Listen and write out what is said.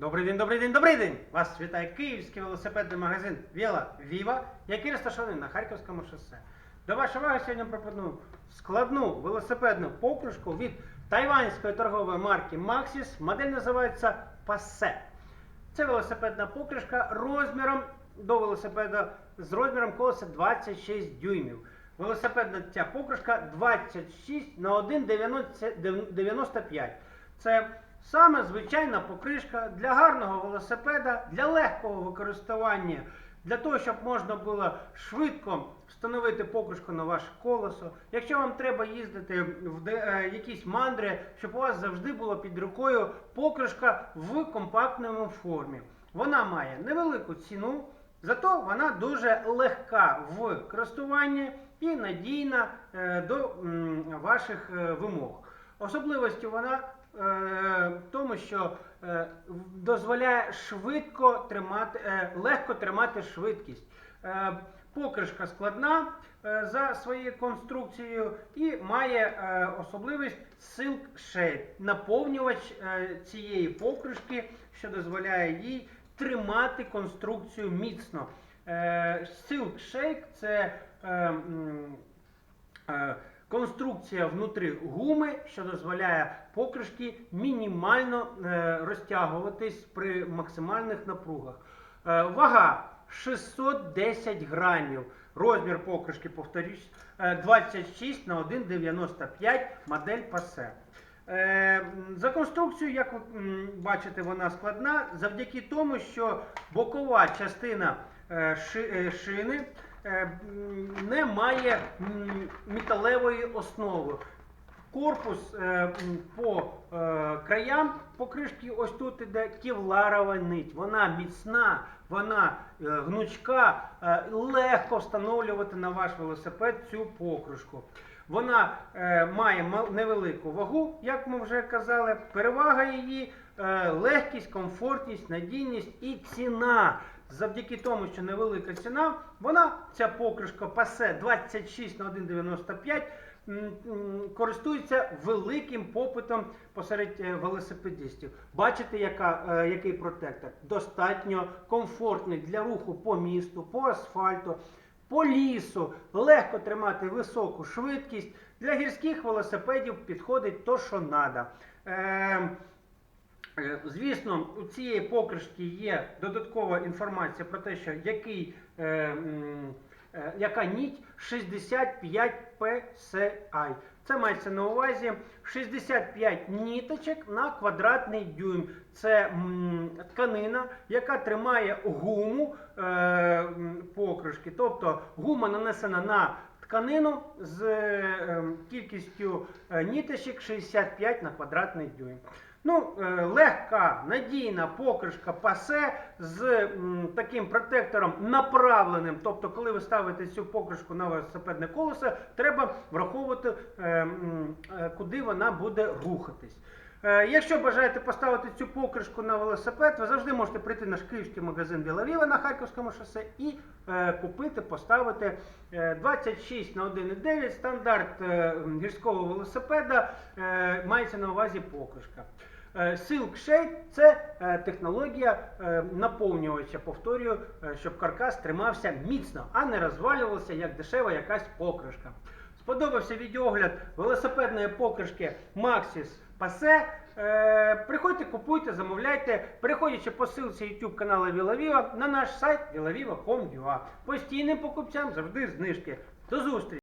Добрий день, добрий день, добрий день! Вас вітає київський велосипедний магазин Віла Віва, який розташований на Харківському шосе. До вашої уваги сьогодні пропоную складну велосипедну покришку від тайванської торгової марки Maxis. Модель називається Passe. Це велосипедна покришка розміром до велосипеда з розміром колеса 26 дюймів. Велосипедна ця покришка 26 на 1,95. Це саме звичайна покришка для гарного велосипеда, для легкого використання, для того, щоб можна було швидко встановити покришку на ваше колесо. Якщо вам треба їздити в е, якісь мандри, щоб у вас завжди було під рукою покришка в компактному формі. Вона має невелику ціну, зато вона дуже легка в користуванні і надійна е, до ваших е, вимог. Особливістю вона в тому, що е, дозволяє швидко тримати, е, легко тримати швидкість. Е, Покришка складна е, за своєю конструкцією і має е, особливість Silk Shade, наповнювач е, цієї покришки, що дозволяє їй тримати конструкцію міцно. Е, Silk Shake це е, е, конструкція внутрі гуми, що дозволяє покришки мінімально е, розтягуватись при максимальних напругах. Е, Вага 610 грамів. Розмір покришки, повторюсь, е, 26 на 1,95 модель Passe. Е, За конструкцією, як ви бачите, вона складна завдяки тому, що бокова частина е, ши- е, шини е, не має металевої основи. Корпус е, по е, краям покришки ось тут іде кевларова нить. Вона міцна, вона е, гнучка, е, легко встановлювати на ваш велосипед цю покришку. Вона е, має невелику вагу, як ми вже казали. Перевага її е, легкість, комфортність, надійність і ціна. Завдяки тому, що невелика ціна, вона, ця покришка пасе 26 на 1,95 м, м, користується великим попитом посеред е, велосипедистів. Бачите, яка, е, який протектор? Достатньо комфортний для руху по місту, по асфальту, по лісу. Легко тримати високу швидкість. Для гірських велосипедів підходить то, що треба. Звісно, у цієї покришки є додаткова інформація про те, що який, е, е, яка ніть 65 PSI. Це мається на увазі 65 ніточок на квадратний дюйм. Це м, тканина, яка тримає гуму е, покришки. Тобто гума нанесена на тканину з е, кількістю е, ніточок 65 на квадратний дюйм. Ну, е, легка, надійна покришка пасе з таким протектором направленим. Тобто, коли ви ставите цю покришку на велосипедне колесо, треба враховувати, е, е, куди вона буде рухатись. Е, Якщо бажаєте поставити цю покришку на велосипед, ви завжди можете прийти в наш київський магазин Білавіва на Харківському шосе і е, купити, поставити е, 26 на 1,9 стандарт е, гірського велосипеда, е, мається на увазі покришка. Е, Silk Shade – це е, технологія е, наповнювача, повторюю, е, щоб каркас тримався міцно, а не розвалювався як дешева якась покришка. Сподобався відеогляд велосипедної покришки Maxis Passe. Е, приходьте, купуйте, замовляйте, переходячи по ссылці YouTube каналу Вілавіва на наш сайт vilaviva.com.ua. Постійним покупцям завжди знижки. До зустрічі!